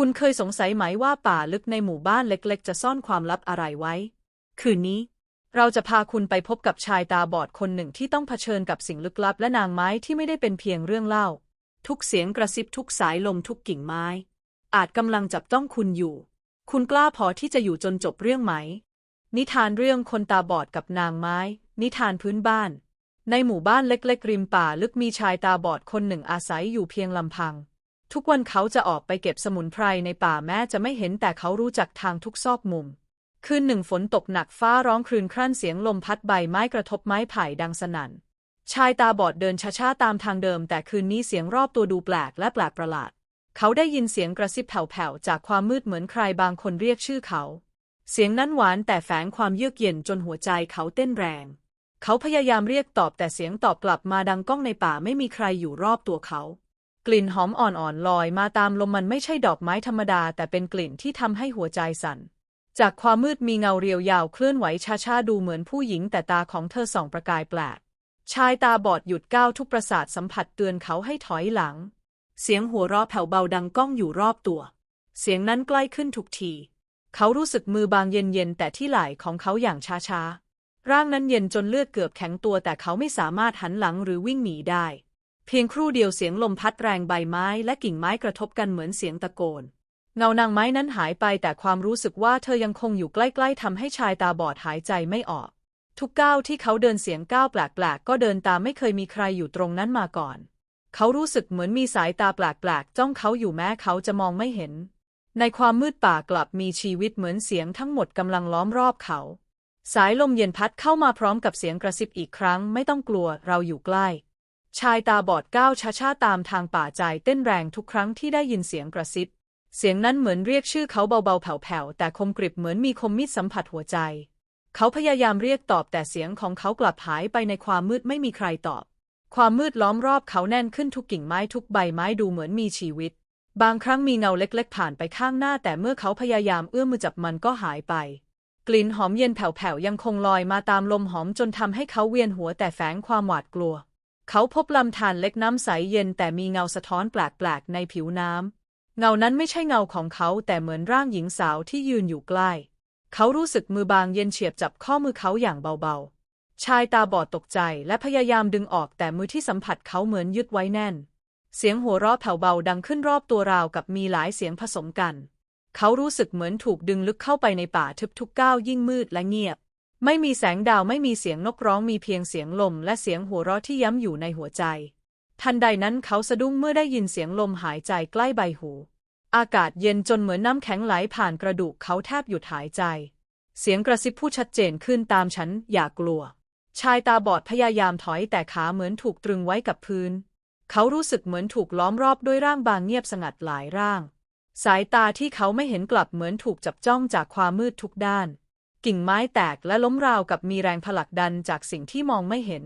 คุณเคยสงสัยไหมว่าป่าลึกในหมู่บ้านเล็กๆ จะซ่อนความลับอะไรไว้ คืนนี้ เราจะพาคุณไปพบกับชายตาบอดคนหนึ่งที่ต้องเผชิญกับสิ่งลึกลับและนางไม้ที่ไม่ได้เป็นเพียงเรื่องเล่า ทุกเสียงกระซิบทุกสายลมทุกกิ่งไม้ อาจกำลังจับต้องคุณอยู่ คุณกล้าพอที่จะอยู่จนจบเรื่องไหม นิทานเรื่องคนตาบอดกับนางไม้ นิทานพื้นบ้าน ในหมู่บ้านเล็กๆริมป่าลึกมีชายตาบอดคนหนึ่งอาศัยอยู่เพียงลำพัง ทุกวันเขาจะออกไปเก็บสมุนไพรในป่าแม้จะไม่เห็นแต่เขารู้จักทางทุกซอกมุม คืนหนึ่งฝนตกหนักฟ้าร้องครืนครั่นเสียงลมพัดใบไม้กระทบไม้ไผ่ดังสนั่น ชายตาบอดเดินช้าๆตามทางเดิม แต่คืนนี้เสียงรอบตัวดูแปลกและแปลกประหลาด เขาได้ยินเสียงกระซิบแผ่วๆจากความมืดเหมือนใครบางคนเรียกชื่อเขา เสียงนั้นหวานแต่แฝงความเยือกเย็นจนหัวใจเขาเต้นแรง เขาพยายามเรียกตอบแต่เสียงตอบกลับมาดังก้องในป่าไม่มีใครอยู่รอบตัวเขา กลิ่นหอมอ่อนๆลอยมาตามลมมันไม่ใช่ดอกไม้ธรรมดา แต่เป็นกลิ่นที่ทำให้หัวใจสั่น จากความมืดมีเงาเรียวยาวเคลื่อนไหวช้าๆดูเหมือนผู้หญิงแต่ตาของเธอส่องประกายแปลก ชายตาบอดหยุดก้าวทุกประสาทสัมผัสเตือนเขาให้ถอยหลัง เสียงหัวเราะแผ่วเบาดังก้องอยู่รอบตัว เสียงนั้นใกล้ขึ้นทุกที เขารู้สึกมือบางเย็นๆแต่ที่ไหล่ของเขาอย่างช้าๆร่างนั้นเย็นจนเลือดเกือบแข็งตัวแต่เขาไม่สามารถหันหลังหรือวิ่งหนีได้ เพียงครู่เดียวเสียงลมพัดแรงใบไม้และกิ่งไม้กระทบกันเหมือนเสียงตะโกน เงานางไม้นั้นหายไปแต่ความรู้สึกว่าเธอยังคงอยู่ใกล้ๆทำให้ชายตาบอดหายใจไม่ออก ทุกก้าวที่เขาเดินเสียงก้าวแปลกๆก็เดินตามไม่เคยมีใครอยู่ตรงนั้นมาก่อน เขารู้สึกเหมือนมีสายตาแปลกๆจ้องเขาอยู่แม้เขาจะมองไม่เห็น ในความมืดป่ากลับมีชีวิตเหมือนเสียงทั้งหมดกำลังล้อมรอบเขา สายลมเย็นพัดเข้ามาพร้อมกับเสียงกระซิบอีกครั้งไม่ต้องกลัวเราอยู่ใกล้ ชายตาบอดก้าวช้าๆตามทางป่าใจเต้นแรงทุกครั้งที่ได้ยินเสียงกระซิบ เสียงนั้นเหมือนเรียกชื่อเขาเบาๆแผ่วๆแต่คมกริบเหมือนมีคมมีดสัมผัสหัวใจ เขาพยายามเรียกตอบแต่เสียงของเขากลับหายไปในความมืดไม่มีใครตอบ ความมืดล้อมรอบเขาแน่นขึ้นทุกกิ่งไม้ทุกใบไม้ดูเหมือนมีชีวิต บางครั้งมีเงาเล็กๆ ผ่านไปข้างหน้า แต่เมื่อเขาพยายามเอื้อมมือจับมันก็หายไปกลิ่นหอมเย็นแผ่วๆยังคงลอยมาตามลมหอมจนทำให้เขาเวียนหัวแต่แฝงความหวาดกลัว เขาพบลำธารเล็กน้ำใสเย็นแต่มีเงาสะท้อนแปลกๆในผิวน้ำ เงานั้นไม่ใช่เงาของเขาแต่เหมือนร่างหญิงสาวที่ยืนอยู่ใกล้ เขารู้สึกมือบางเย็นเฉียบจับข้อมือเขาอย่างเบาๆ ชายตาบอดตกใจและพยายามดึงออกแต่มือที่สัมผัสเขาเหมือนยึดไว้แน่น เสียงหัวเราะแผ่วเบาดังขึ้นรอบตัวราวกับมีหลายเสียงผสมกัน เขารู้สึกเหมือนถูกดึงลึกเข้าไปในป่าทึบทุกก้าวยิ่งมืดและเงียบ ไม่มีแสงดาวไม่มีเสียงนกร้องมีเพียงเสียงลมและเสียงหัวเราะที่ย้ำอยู่ในหัวใจ ทันใดนั้นเขาสะดุ้งเมื่อได้ยินเสียงลมหายใจใกล้ใบหู อากาศเย็นจนเหมือนน้ำแข็งไหลผ่านกระดูกเขาแทบหยุดหายใจ เสียงกระซิบพูดชัดเจนขึ้นตามฉันอย่ากลัว ชายตาบอดพยายามถอยแต่ขาเหมือนถูกตรึงไว้กับพื้น เขารู้สึกเหมือนถูกล้อมรอบด้วยร่างบางเงียบสงัดหลายร่าง สายตาที่เขาไม่เห็นกลับเหมือนถูกจับจ้องจากความมืดทุกด้าน กิ่งไม้แตกและล้มราวกับมีแรงผลักดันจากสิ่งที่มองไม่เห็น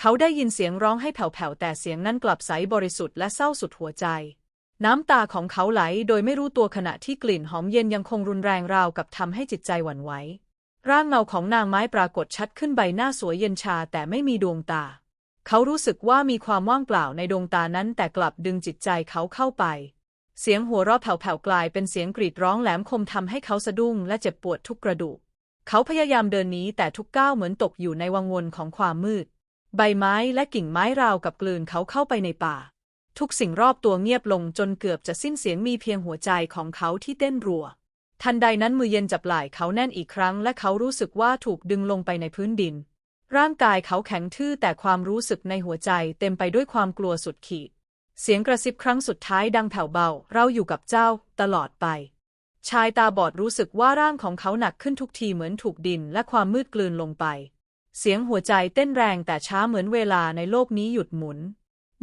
เขาได้ยินเสียงร้องให้แผ่วๆแต่เสียงนั้นกลับใสบริสุทธิ์และเศร้าสุดหัวใจ น้ำตาของเขาไหลโดยไม่รู้ตัวขณะที่กลิ่นหอมเย็นยังคงรุนแรงราวกับทำให้จิตใจหวั่นไหวร่างเงาของนางไม้ปรากฏชัดขึ้นใบหน้าสวยเย็นชาแต่ไม่มีดวงตา เขารู้สึกว่ามีความว่างเปล่าในดวงตานั้นแต่กลับดึงจิตใจเขาเข้าไป เสียงหัวเราะแผ่วๆกลายเป็นเสียงกรีดร้องแหลมคมทำให้เขาสะดุ้งและเจ็บปวดทุกกระดูก เขาพยายามเดินหนีแต่ทุกก้าวเหมือนตกอยู่ในวังวนของความมืด ใบไม้และกิ่งไม้ราวกับกลืนเขาเข้าไปในป่า ทุกสิ่งรอบตัวเงียบลงจนเกือบจะสิ้นเสียงมีเพียงหัวใจของเขาที่เต้นรัว ทันใดนั้นมือเย็นจับไหล่เขาแน่นอีกครั้ง และเขารู้สึกว่าถูกดึงลงไปในพื้นดิน ร่างกายเขาแข็งทื่อแต่ความรู้สึกในหัวใจเต็มไปด้วยความกลัวสุดขีด เสียงกระซิบครั้งสุดท้ายดังแผ่วเบา เราอยู่กับเจ้าตลอดไป ชายตาบอดรู้สึกว่าร่างของเขาหนักขึ้นทุกทีเหมือนถูกดินและความมืดกลืนลงไป เสียงหัวใจเต้นแรงแต่ช้าเหมือนเวลาในโลกนี้หยุดหมุน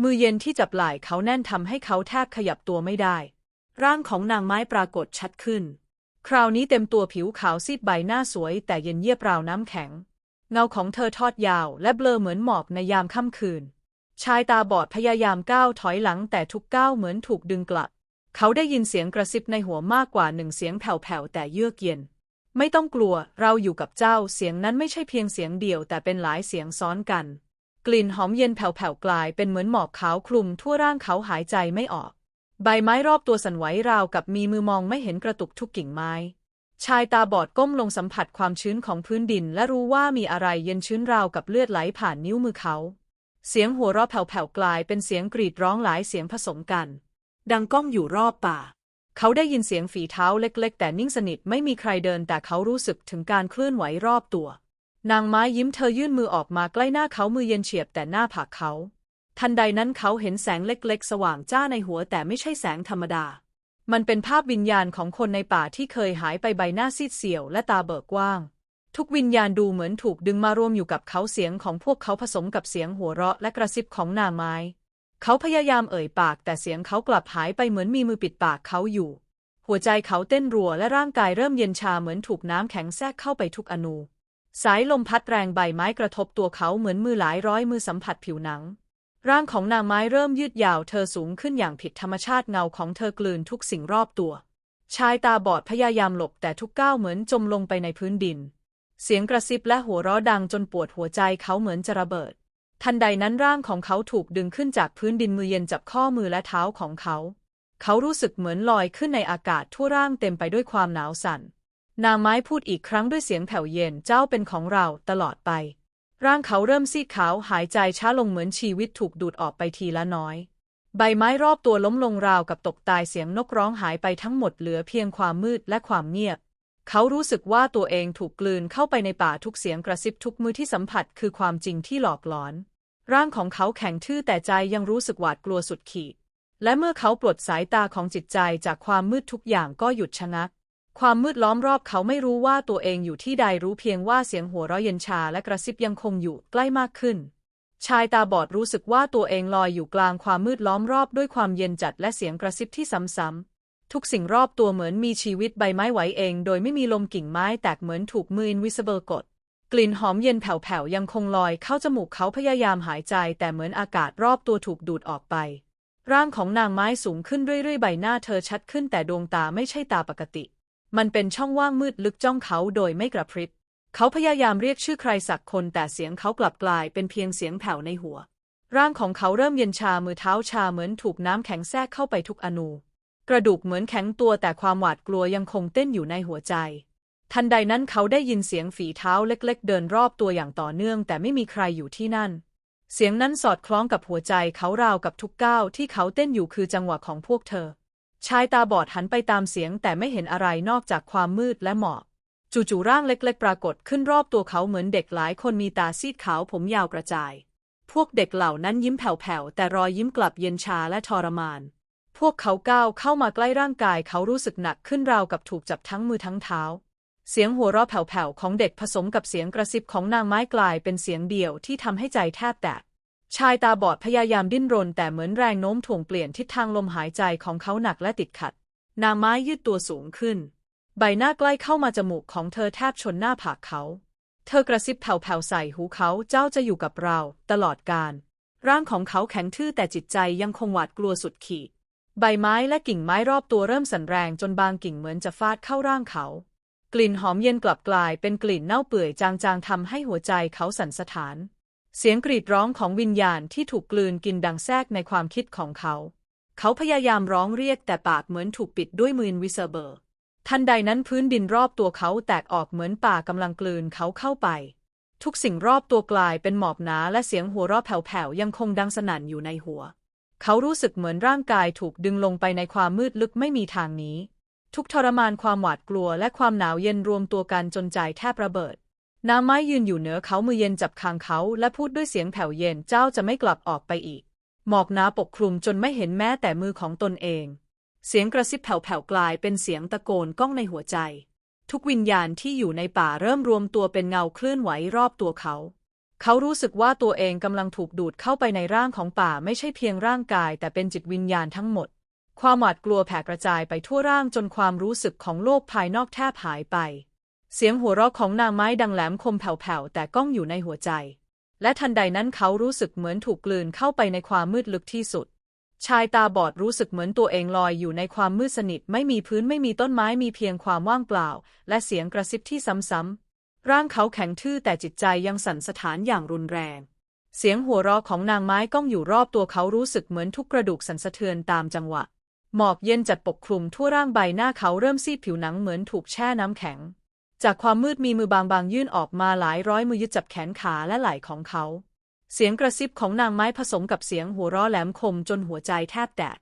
มือเย็นที่จับไหล่เขาแน่นทำให้เขาแทบขยับตัวไม่ได้ ร่างของนางไม้ปรากฏชัดขึ้น คราวนี้เต็มตัวผิวขาวซีดใบหน้าสวย แต่เย็นเยียบราวน้ำแข็ง เงาของเธอทอดยาวและเบลอเหมือนหมอกในยามค่ำคืน ชายตาบอดพยายามก้าวถอยหลังแต่ทุกก้าวเหมือนถูกดึงกลับ เขาได้ยินเสียงกระซิบในหัวมากกว่าหนึ่งเสียงแผ่วๆแต่เยือกเย็น ไม่ต้องกลัว เราอยู่กับเจ้า เสียงนั้นไม่ใช่เพียงเสียงเดียวแต่เป็นหลายเสียงซ้อนกัน กลิ่นหอมเย็นแผ่วๆกลายเป็นเหมือนหมอกขาวคลุมทั่วร่างเขาหายใจไม่ออก ใบไม้รอบตัวสั่นไหวราวกับมีมือมองไม่เห็นกระตุกทุกกิ่งไม้ ชายตาบอดก้มลงสัมผัสความชื้นของพื้นดิน และรู้ว่ามีอะไรเย็นชื้นราวกับเลือดไหลผ่านนิ้วมือเขา เสียงหัวเราะแผ่วๆกลายเป็นเสียงกรีดร้องหลายเสียงผสมกัน ดังก้องอยู่รอบป่า เขาได้ยินเสียงฝีเท้าเล็ก ๆ แต่นิ่งสนิทไม่มีใครเดิน แต่เขารู้สึกถึงการเคลื่อนไหวรอบตัว นางไม้ยิ้มเธอยื่นมือออกมาใกล้หน้าเขามือเย็นเฉียบแต่หน้าผากเขา ทันใดนั้นเขาเห็นแสงเล็ก ๆ สว่างจ้าในหัวแต่ไม่ใช่แสงธรรมดา มันเป็นภาพวิญญาณของคนในป่าที่เคยหายไปใบหน้าซีดเสียวและตาเบิกกว้างทุกวิญญาณดูเหมือนถูกดึงมารวมอยู่กับเขาเสียงของพวกเขาผสมกับเสียงหัวเราะและกระซิบของนางไม้ เขาพยายามเอ่ยปากแต่เสียงเขากลับหายไปเหมือนมีมือปิดปากเขาอยู่ หัวใจเขาเต้นรัวและร่างกายเริ่มเย็นชาเหมือนถูกน้ำแข็งแทรกเข้าไปทุกอนู สายลมพัดแรงใบไม้กระทบตัวเขาเหมือนมือหลายร้อยมือสัมผัสผิวหนัง ร่างของนางไม้เริ่มยืดยาวเธอสูงขึ้นอย่างผิดธรรมชาติเงาของเธอกลืนทุกสิ่งรอบตัว ชายตาบอดพยายามหลบแต่ทุกก้าวเหมือนจมลงไปในพื้นดิน เสียงกระซิบและหัวเราะดังจนปวดหัวใจเขาเหมือนจะระเบิด ทันใดนั้นร่างของเขาถูกดึงขึ้นจากพื้นดินมือเย็นจับข้อมือและเท้าของเขา เขารู้สึกเหมือนลอยขึ้นในอากาศทั่วร่างเต็มไปด้วยความหนาวสั่น นางไม้พูดอีกครั้งด้วยเสียงแผ่วเย็นเจ้าเป็นของเราตลอดไป ร่างเขาเริ่มซีดขาวหายใจช้าลงเหมือนชีวิตถูกดูดออกไปทีละน้อย ใบไม้รอบตัวล้มลงราวกับตกตายเสียงนกร้องหายไปทั้งหมดเหลือเพียงความมืดและความเงียบเขารู้สึกว่าตัวเองถูกกลืนเข้าไปในป่าทุกเสียงกระซิบทุกมือที่สัมผัสคือความจริงที่หลอกหลอน ร่างของเขาแข็งทื่อแต่ใจยังรู้สึกหวาดกลัวสุดขีด และเมื่อเขาปลดสายตาของจิตใจจากความมืดทุกอย่างก็หยุดชะงัก ความมืดล้อมรอบเขาไม่รู้ว่าตัวเองอยู่ที่ใดรู้เพียงว่าเสียงหัวเราะเย็นชาและกระซิบยังคงอยู่ใกล้มากขึ้น ชายตาบอดรู้สึกว่าตัวเองลอยอยู่กลางความมืดล้อมรอบด้วยความเย็นจัดและเสียงกระซิบที่ซ้ำๆทุกสิ่งรอบตัวเหมือนมีชีวิตใบไม้ไหวเอง โดยไม่มีลมกิ่งไม้แตกเหมือนถูกมือ invisible กด กลิ่นหอมเย็นแผ่วๆยังคงลอยเข้าจมูกเขาพยายามหายใจแต่เหมือนอากาศรอบตัวถูกดูดออกไป ร่างของนางไม้สูงขึ้นเรื่อยๆ ใบหน้าเธอชัดขึ้นแต่ดวงตาไม่ใช่ตาปกติ มันเป็นช่องว่างมืดลึกจ้องเขาโดยไม่กระพริบ เขาพยายามเรียกชื่อใครสักคนแต่เสียงเขากลับกลายเป็นเพียงเสียงแผ่วในหัว ร่างของเขาเริ่มเย็นชามือเท้าชาเหมือนถูกน้ำแข็งแทรกเข้าไปทุกอนูกระดูกเหมือนแข็งตัวแต่ความหวาดกลัวยังคงเต้นอยู่ในหัวใจ ทันใดนั้นเขาได้ยินเสียงฝีเท้าเล็กๆ เดินรอบตัวอย่างต่อเนื่อง แต่ไม่มีใครอยู่ที่นั่น เสียงนั้นสอดคล้องกับหัวใจเขาราวกับทุกก้าวที่เขาเต้นอยู่คือจังหวะของพวกเธอ ชายตาบอดหันไปตามเสียงแต่ไม่เห็นอะไรนอกจากความมืดและหมอกจู่ๆร่างเล็กๆ ปรากฏขึ้นรอบตัวเขาเหมือนเด็กหลายคนมีตาซีดขาวผมยาวกระจาย พวกเด็กเหล่านั้นยิ้มแผ่วๆ แต่รอยยิ้มกลับเย็นชาและทรมาน พวกเขาก้าวเข้ามาใกล้ร่างกายเขารู้สึกหนักขึ้นราวกับถูกจับทั้งมือทั้งเท้า เสียงหัวเราะแผ่วๆของเด็กผสมกับเสียงกระซิบของนางไม้กลายเป็นเสียงเดียวที่ทำให้ใจแทบแตกชายตาบอดพยายามดิ้นรน แต่เหมือนแรงโน้มถ่วงเปลี่ยนทิศทางลมหายใจของเขาหนักและติดขัด นางไม้ยืดตัวสูงขึ้น ใบหน้าใกล้เข้ามาจมูกของเธอแทบชนหน้าผากเขา เธอกระซิบแผ่วๆใส่หูเขาเจ้าจะอยู่กับเรา ตลอดกาลร่างของเขาแข็งทื่อแต่จิตใจยังคงหวาดกลัวสุดขีด ใบไม้และกิ่งไม้รอบตัวเริ่มสั่นแรงจนบางกิ่งเหมือนจะฟาดเข้าร่างเขา กลิ่นหอมเย็นกลับกลายเป็นกลิ่นเน่าเปื่อยจางๆทำให้หัวใจเขาสั่นสะท้าน เสียงกรีดร้องของวิญญาณที่ถูกกลืนกินดังแทรกในความคิดของเขา เขาพยายามร้องเรียกแต่ปากเหมือนถูกปิดด้วยมือวิเซเบอร์ ทันใดนั้นพื้นดินรอบตัวเขาแตกออกเหมือนป่ากำลังกลืนเขาเข้าไป ทุกสิ่งรอบตัวกลายเป็นหมอกหนาและเสียงหัวเราะแผ่วๆยังคงดังสนั่นอยู่ในหัว เขารู้สึกเหมือนร่างกายถูกดึงลงไปในความมืดลึกไม่มีทางหนี้ ทุกทรมานความหวาดกลัวและความหนาวเย็นรวมตัวกันจนใจแทบระเบิด น้ำไม้ยืนอยู่เหนือเขามือเย็นจับคางเขาและพูดด้วยเสียงแผ่วเย็นเจ้าจะไม่กลับออกไปอีก หมอกหนาปกคลุมจนไม่เห็นแม้แต่มือของตนเอง เสียงกระซิบแผ่วๆกลายเป็นเสียงตะโกนก้องในหัวใจ ทุกวิญญาณที่อยู่ในป่าเริ่มรวมตัวเป็นเงาเคลื่อนไหวรอบตัวเขา เขารู้สึกว่าตัวเองกำลังถูกดูดเข้าไปในร่างของป่าไม่ใช่เพียงร่างกาย แต่เป็นจิตวิญญาณทั้งหมด ความหวาดกลัวแผ่กระจายไปทั่วร่างจนความรู้สึกของโลกภายนอกแทบหายไป เสียงหัวเราะของนางไม้ดังแหลมคมแผ่วๆแต่ก้องอยู่ในหัวใจ และทันใดนั้นเขารู้สึกเหมือนถูกกลืนเข้าไปในความมืดลึกที่สุด ชายตาบอดรู้สึกเหมือนตัวเองลอยอยู่ในความมืดสนิท ไม่มีพื้นไม่มีต้นไม้มีเพียงความว่างเปล่า และเสียงกระซิบที่ซ้ำๆร่างเขาแข็งทื่อแต่จิตใจยังสั่นสะท้านอย่างรุนแรงเสียงหัวเราะของนางไม้ก้องอยู่รอบตัวเขารู้สึกเหมือนทุกกระดูกสั่นสะเทือนตามจังหวะ หมอกเย็นจัดปกคลุมทั่วร่างใบหน้าเขาเริ่มซีดผิวหนังเหมือนถูกแช่น้ำแข็ง จากความมืดมีมือบางๆยื่นออกมาหลายร้อยมือยึดจับแขนขาและไหล่ของเขา เสียงกระซิบของนางไม้ผสมกับเสียงหัวเราะแหลมคมจนหัวใจแทบแตก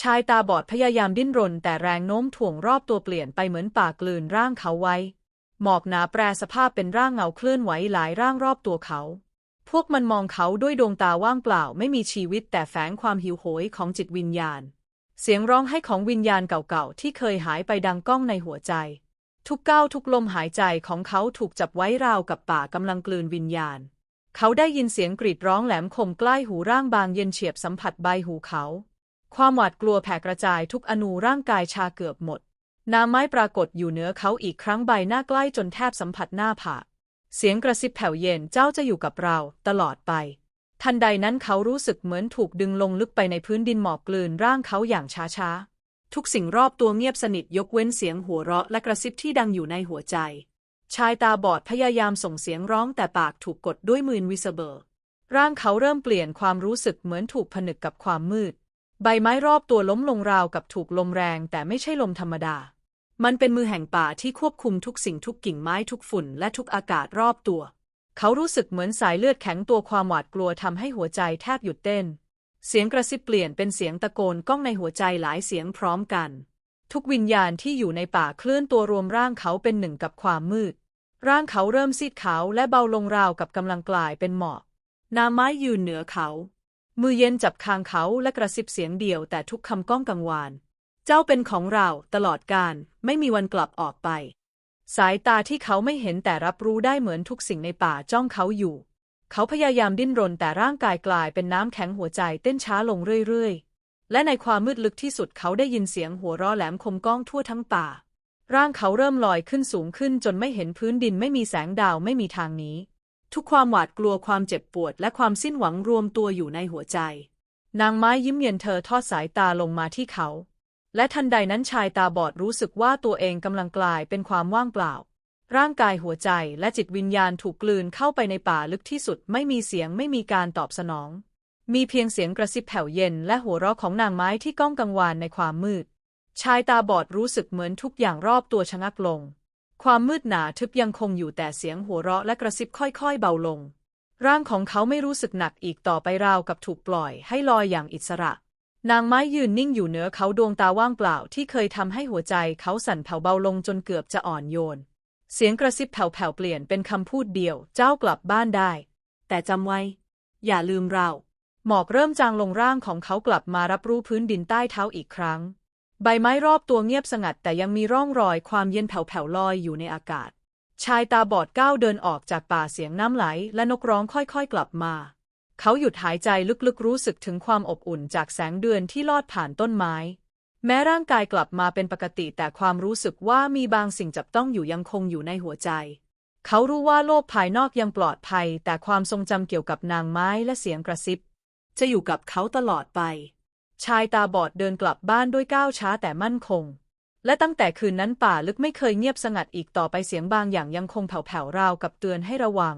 ชายตาบอดพยายามดิ้นรน แต่แรงโน้มถ่วงรอบตัวเปลี่ยนไปเหมือนปากกลืนร่างเขาไว้ หมอกหนาแปรสภาพเป็นร่างเงาเคลื่อนไหวหลายร่างรอบตัวเขา พวกมันมองเขาด้วยดวงตาว่างเปล่าไม่มีชีวิตแต่แฝงความหิวโหยของจิตวิญญาณ เสียงร้องไห้ของวิญญาณเก่าๆ ที่เคยหายไปดังก้องในหัวใจ ทุกก้าวทุกลมหายใจของเขาถูกจับไว้ราวกับป่ากำลังกลืนวิญญาณ เขาได้ยินเสียงกรีดร้องแหลมคมใกล้หูร่างบางเย็นเฉียบสัมผัสใบหูเขา ความหวาดกลัวแผ่กระจายทุกอนูร่างกายชาเกือบหมดน้ำไม้ปรากฏอยู่เหนือเขาอีกครั้งใบหน้าใกล้จนแทบสัมผัสหน้าผากเสียงกระซิบแผ่วเย็นเจ้าจะอยู่กับเราตลอดไป ทันใดนั้นเขารู้สึกเหมือนถูกดึงลงลึกไปในพื้นดินหมอกกลืนร่างเขาอย่างช้าๆ ทุกสิ่งรอบตัวเงียบสนิทยกเว้นเสียงหัวเราะและกระซิบที่ดังอยู่ในหัวใจ ชายตาบอดพยายามส่งเสียงร้องแต่ปากถูกกดด้วยมือวิสเบิร์ร่างเขาเริ่มเปลี่ยนความรู้สึกเหมือนถูกผนึกกับความมืด ใบไม้รอบตัวล้มลงราวกับถูกลมแรงแต่ไม่ใช่ลมธรรมดา มันเป็นมือแห่งป่าที่ควบคุมทุกสิ่งทุกกิ่งไม้ทุกฝุ่นและทุกอากาศรอบตัว เขารู้สึกเหมือนสายเลือดแข็งตัวความหวาดกลัวทำให้หัวใจแทบหยุดเต้น เสียงกระซิบเปลี่ยนเป็นเสียงตะโกนก้องในหัวใจหลายเสียงพร้อมกัน ทุกวิญญาณที่อยู่ในป่าเคลื่อนตัวรวมร่างเขาเป็นหนึ่งกับความมืด ร่างเขาเริ่มซีดขาวและเบาลงราวกับกำลังกลายเป็นหมอกน้ำไม้ยืนเหนือเขา มือเย็นจับคางเขาและกระซิบเสียงเดียวแต่ทุกคำก้องกังวาน เจ้าเป็นของเราตลอดกาลไม่มีวันกลับออกไป สายตาที่เขาไม่เห็นแต่รับรู้ได้เหมือนทุกสิ่งในป่าจ้องเขาอยู่ เขาพยายามดิ้นรนแต่ร่างกายกลายเป็นน้ำแข็งหัวใจเต้นช้าลงเรื่อยๆ และในความมืดลึกที่สุดเขาได้ยินเสียงหัวเราะแหลมคมก้องทั่วทั้งป่า ร่างเขาเริ่มลอยขึ้นสูงขึ้นจนไม่เห็นพื้นดินไม่มีแสงดาวไม่มีทางหนี้ ทุกความหวาดกลัวความเจ็บปวดและความสิ้นหวังรวมตัวอยู่ในหัวใจ นางไม้ยิ้มเย็นเธอทอดสายตาลงมาที่เขา และทันใดนั้นชายตาบอดรู้สึกว่าตัวเองกำลังกลายเป็นความว่างเปล่า ร่างกายหัวใจและจิตวิญญาณถูกกลืนเข้าไปในป่าลึกที่สุด ไม่มีเสียงไม่มีการตอบสนอง มีเพียงเสียงกระซิบแผ่วเย็นและหัวเราะของนางไม้ที่ก้องกังวานในความมืด ชายตาบอดรู้สึกเหมือนทุกอย่างรอบตัวชะงักลง ความมืดหนาทึบยังคงอยู่แต่เสียงหัวเราะและกระซิบค่อยๆ เบาลง ร่างของเขาไม่รู้สึกหนักอีกต่อไปราวกับถูกปล่อยให้ลอยอย่างอิสระ นางไม้ยืนนิ่งอยู่เหนือเขาดวงตาว่างเปล่าที่เคยทำให้หัวใจเขาสั่นแผ่วเบาลงจนเกือบจะอ่อนโยน เสียงกระซิบแผ่วๆเปลี่ยนเป็นคำพูดเดียว เจ้ากลับบ้านได้ แต่จำไว้ อย่าลืมเรา หมอกเริ่มจางลงร่างของเขากลับมารับรู้พื้นดินใต้เท้าอีกครั้ง ใบไม้รอบตัวเงียบสงัด แต่ยังมีร่องรอยความเย็นแผ่วๆลอยอยู่ในอากาศ ชายตาบอดก้าวเดินออกจากป่าเสียงน้ำไหล และนกร้องค่อยๆกลับมา เขาหยุดหายใจลึกๆรู้สึกถึงความอบอุ่นจากแสงเดือนที่ลอดผ่านต้นไม้ แม้ร่างกายกลับมาเป็นปกติแต่ความรู้สึกว่ามีบางสิ่งจับต้องอยู่ยังคงอยู่ในหัวใจ เขารู้ว่าโลกภายนอกยังปลอดภัย แต่ความทรงจำเกี่ยวกับนางไม้และเสียงกระซิบ จะอยู่กับเขาตลอดไป ชายตาบอดเดินกลับบ้านด้วยก้าวช้าแต่มั่นคง และตั้งแต่คืนนั้นป่าลึกไม่เคยเงียบสงัดอีกต่อไปเสียงบางอย่างยังคงแผ่วๆราวกับเตือนให้ระวัง